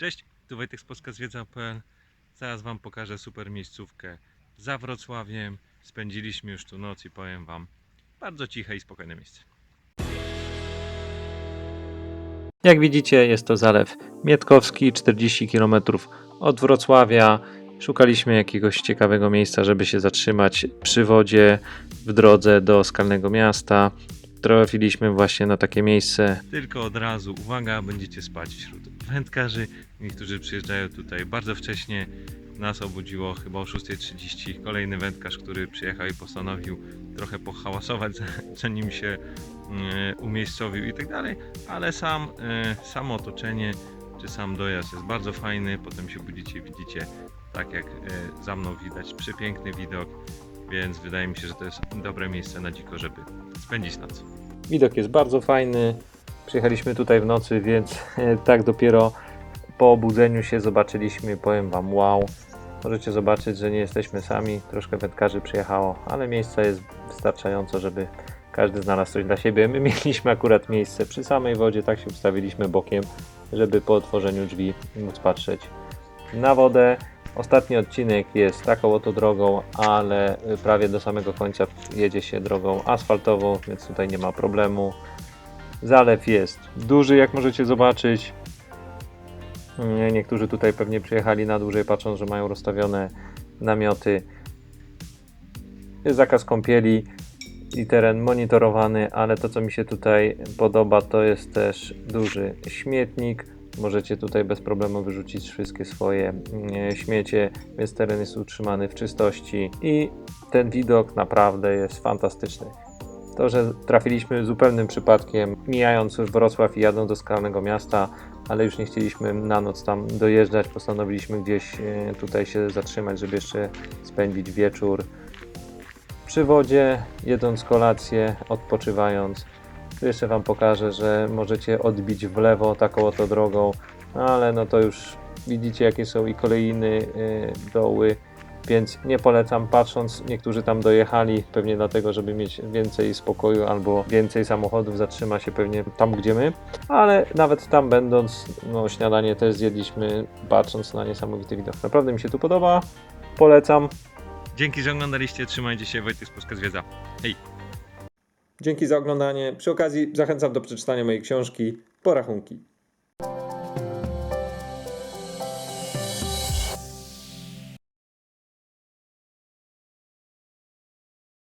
Cześć, tu Wojtek z polskazwiedza.pl Zaraz Wam pokażę super miejscówkę za Wrocławiem. Spędziliśmy już tu noc i powiem Wam, bardzo ciche i spokojne miejsce. Jak widzicie, jest to zalew Mietkowski, 40 km od Wrocławia. Szukaliśmy jakiegoś ciekawego miejsca, żeby się zatrzymać przy wodzie w drodze do Skalnego Miasta. Trafiliśmy właśnie na takie miejsce. Tylko od razu, uwaga, będziecie spać wśród wędkarzy. Niektórzy przyjeżdżają tutaj bardzo wcześnie. Nas obudziło chyba o 6.30 kolejny wędkarz, który przyjechał i postanowił trochę pohałasować, zanim się e, umiejscowił i tak dalej, ale sam, e, samo otoczenie czy sam dojazd jest bardzo fajny. Potem się budzicie widzicie, tak jak e, za mną widać, przepiękny widok, więc wydaje mi się, że to jest dobre miejsce na dziko, żeby spędzić noc. Widok jest bardzo fajny. Przyjechaliśmy tutaj w nocy, więc tak dopiero po obudzeniu się zobaczyliśmy, powiem Wam, wow. Możecie zobaczyć, że nie jesteśmy sami, troszkę wędkarzy przyjechało, ale miejsca jest wystarczająco, żeby każdy znalazł coś dla siebie. My mieliśmy akurat miejsce przy samej wodzie, tak się ustawiliśmy bokiem, żeby po otworzeniu drzwi móc patrzeć na wodę. Ostatni odcinek jest taką oto drogą, ale prawie do samego końca jedzie się drogą asfaltową, więc tutaj nie ma problemu. Zalew jest duży, jak możecie zobaczyć. Nie, Niektórzy tutaj pewnie przyjechali na dłużej, patrząc, że mają rozstawione namioty. Jest zakaz kąpieli i teren monitorowany, ale to, co mi się tutaj podoba, to jest też duży śmietnik. Możecie tutaj bez problemu wyrzucić wszystkie swoje mm, śmiecie, więc teren jest utrzymany w czystości i ten widok naprawdę jest fantastyczny. To, że trafiliśmy zupełnym przypadkiem, mijając już Wrocław i jadąc do Skalnego Miasta, ale już nie chcieliśmy na noc tam dojeżdżać, postanowiliśmy gdzieś e, tutaj się zatrzymać, żeby jeszcze spędzić wieczór przy wodzie, jedząc kolację, odpoczywając. Jeszcze Wam pokażę, że możecie odbić w lewo taką oto drogą, no ale no to już widzicie jakie są i kolejny y, doły, więc nie polecam patrząc, niektórzy tam dojechali, pewnie dlatego, żeby mieć więcej spokoju albo więcej samochodów, zatrzyma się pewnie tam, gdzie my, ale nawet tam będąc, no śniadanie też zjedliśmy, patrząc na niesamowity widok. Naprawdę mi się tu podoba, polecam. Dzięki, że oglądaliście. Trzymajcie się. Wojtek z Polska Zwiedza. Hej! Dzięki za oglądanie. Przy okazji zachęcam do przeczytania mojej książki Porachunki.